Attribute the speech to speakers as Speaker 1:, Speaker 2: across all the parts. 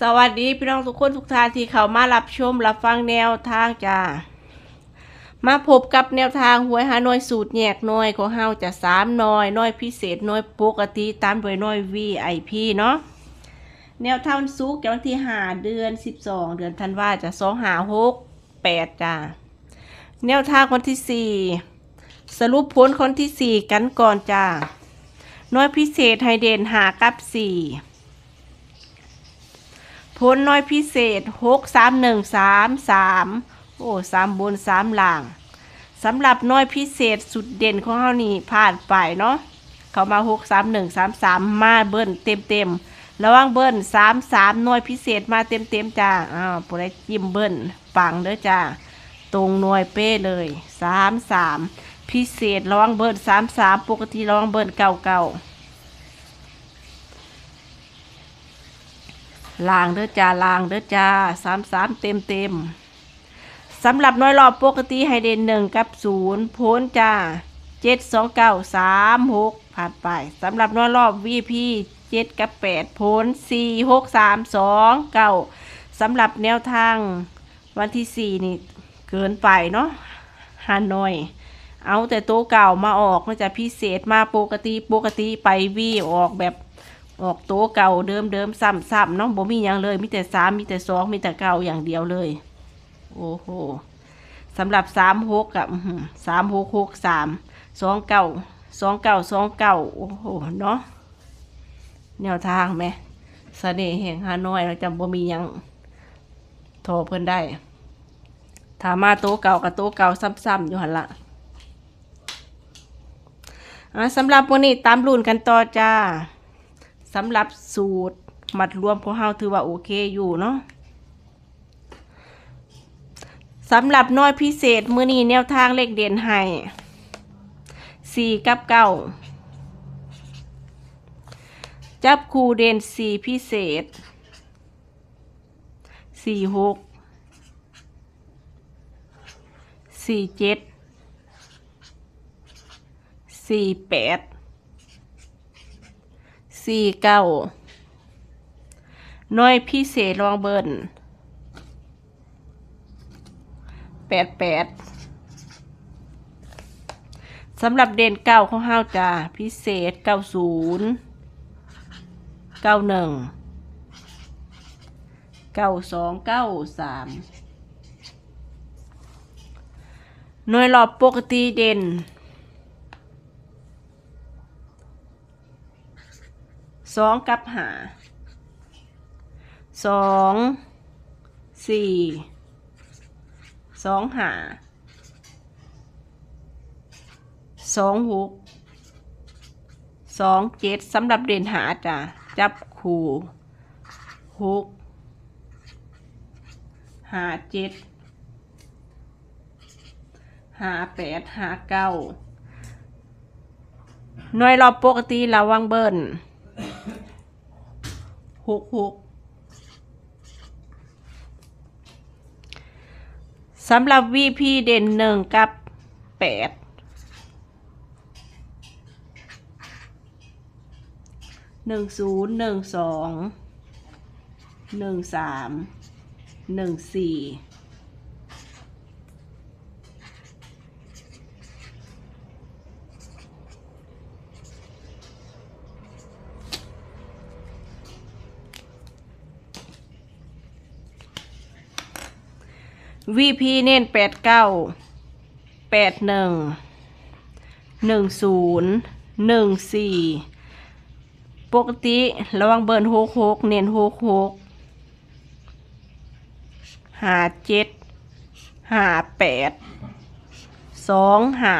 Speaker 1: สวัสดีพี่น้องทุกคนทุกท่านที่เข้ามารับชมรับฟังแนวทางจ้า มาพบกับแนวทางหวยหาน่วยสูตรแยกน่วยของเฮาจะสามน่อยน่วยพิเศษน่วยปกติตามโดยน่วย VIP เนาะแนวทางสุกร์วันที่ห้าเดือนสิบสองเดือนธันวาจะสองหาหกแปดจ้าแนวทางคนที่สี่สรุปผลคนที่สี่กันก่อนจ้าน่วยพิเศษไฮเดนหากับสี่ ผลน้อยพิเศษหกสามหนึ่งสามสามโอ้สามบนสามล่างสำหรับน้อยพิเศษสุดเด่นของเขานี่ผ่านไปเนาะเขามาหกสามหนึ่งสามสามมาเบิ้ลเต็มเต็มระวังเบิ้ลสามสามน้อยพิเศษมาเต็มเต็มจ้าอ้าวโปรได้จิ้มเบิ้ลปังเด้อจ้าตรงหน่วยเป้เลยสามสามพิเศษระวังเบิ้ลสามสามปกติระวังเบิ้ลเก่าเก่า ลางเด้อจ้าลางเด้อจ้าสามสามเต็มเต็มสำหรับน้อยรอบปกติให้เด่นหนึ่งกับศูนย์พ้นจ้าเจ็ดสองเก้าสามหกผ่านไปสำหรับน้อยรอบวีพีเจ็ดกับแปดพ้นสี่หกสามสองเก้าสำหรับแนวทางวันที่สี่นี่เกินไปเนาะฮานอย เอาแต่โต๊ะเก่ามาออกมันจะพิเศษมาปกติปกติไปวีออกแบบ ออกโต๊ะเก่าเดิมเดิมซ้ำซ้ำน้องบ่มีหยังเลย มีแต่สามมีแต่สองมีแต่เก่าอย่างเดียวเลย โอ้โหสำหรับสามหกกับสามหกหกสามสองเก่าสองเก่าสองเก่าโอ้โหเนาะแนวทางไหมเสน่ห์แห่งฮานอยเราจำบ่มีหยังโทรเพิ่นได้ถามมาโต๊ะเก่ากับโต๊ะเก่าซ้ำๆอยู่หันละอะสำหรับวันนี้ตามรุ่นกันต่อจ้า สำหรับสูตรมัดรวมของเฮาถือว่าโอเคอยู่เนาะสำหรับน้อยพิเศษมือนี้แนวทางเลขเด่นให้สี่กับเก้าจับคู่เด่นสี่พิเศษสี่หกสี่เจ็ดสี่แปด สี่เก้าน้อยพิเศษรองเบิร์นแปดแปดสำหรับเด่นเก้าของห้าวจ้าพิเศษเก้าศูนย์เก้าหนึ่งเก้าสองเก้าสามหน่วยรอบปกติเด่น สองกับหาสองสี่สองหาสองหกสองเจ็ดสำหรับเด่นหาจ้ะจับคู่หกหาเจ็ดหาแปดหาเก้าหน่วยรอบปกติระวังเบิ้ล หกหกสำหรับ VP เด่นหนึ่งกับแปดหนึ่งศูนย์หนึ่งสองหนึ่งสามหนึ่งสี่ VP เน้นแปดเก้าแปดหนึ่งหนึ่งศูนย์หนึ่งสี่ปกติระวังเบิร์นหกหกเน้นหกหกหาเจ็ดหาแปดสองหา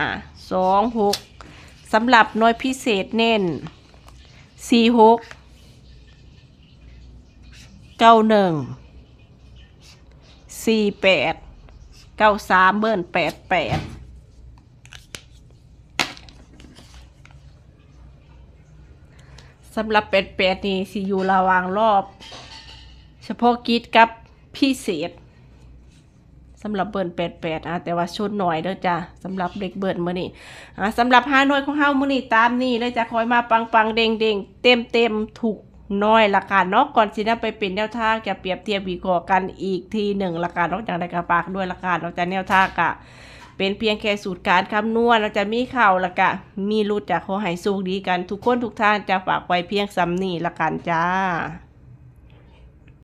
Speaker 1: สองหกสำหรับน้อยพิเศษเน้นสี่หกเก้าหนึ่ง สี่แปดเก้าสามเบิ้ลแปดแปดสำหรับแปดแปดนี่สิอยู่ระหวางรอบ เฉพาะกิจกับพิเศษสำหรับเบิร์นแปดแปดอะแต่ว่าชุดหน่อยเด้อจ้ะสำหรับเด็กเบิร์นมื้อนี้อะสำหรับห้าหน่วยของเฮามื้อนี้ตามนี่เลยจะคอยมาปังปังเด้งเด้งเต็มเต็มถูก น้อยละกันเนาะก่อนสินะไปเป็นแนวทางจะเปรียบเทียบวิเคราะห์กันอีกทีหนึ่งละกันนอกจากในกระปากด้วยละกันนอกจากแนวทางกะเป็นเพียงแค่สูตรการคำนวณเราจะมีเข่าละกะ มีรุดจากขอให้สูงดีกัน ทุกคนทุกท่านจะฝากไว้เพียงสำนีละกันจ้า